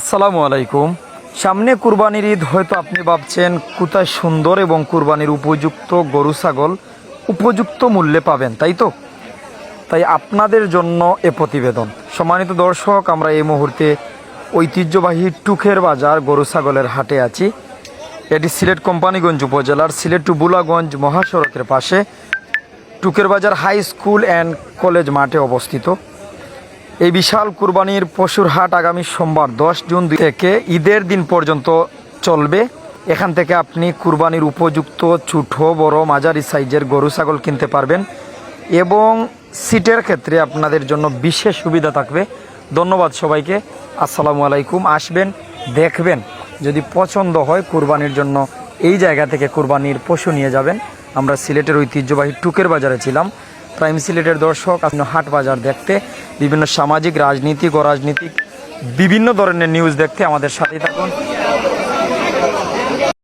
আসসালামু আলাইকুম। সামনে কুরবানির ঈদ, হয়তো আপনি ভাবছেন, কোথায় সুন্দর এবং কুরবানির উপযুক্ত গরু, ছাগল উপযুক্ত মূল্যে পাবেন, তাই তো? তাই আপনাদের জন্য এ প্রতিবেদন। সম্মানিত দর্শক, আমরা এই মুহূর্তে ঐতিহ্যবাহী টুকের বাজার গরু, ছাগলের হাটে আছি। এটি সিলেট কোম্পানিগঞ্জ উপজেলার সিলেট টু বুলাগঞ্জ মহাসড়কের পাশে টুকের বাজার হাই স্কুল অ্যান্ড কলেজ মাঠে অবস্থিত। এই বিশাল কুরবানির পশুর হাট আগামী সোমবার, দশ জুন থেকে ঈদের দিন পর্যন্ত চলবে। এখান থেকে আপনি কুরবানির উপযুক্ত ছোটো, বড়, মাঝারি সাইজের গরু, ছাগল কিনতে পারবেন এবং সিটের ক্ষেত্রে আপনাদের জন্য বিশেষ সুবিধা থাকবে। ধন্যবাদ সবাইকে। আসসালামু আলাইকুম। আসবেন, দেখবেন। যদি পছন্দ হয় কুরবানির জন্য, এই জায়গা থেকে কুরবানির পশু নিয়ে যাবেন। আমরা সিলেটের ঐতিহ্যবাহী টুকের বাজারে ছিলাম। প্রাইম সিলেটের দর্শক, আপনি হাট বাজার দেখতে, বিভিন্ন সামাজিক, রাজনীতিক ও রাজনীতিক বিভিন্ন ধরনের নিউজ দেখতে আমাদের সাথে থাকুন।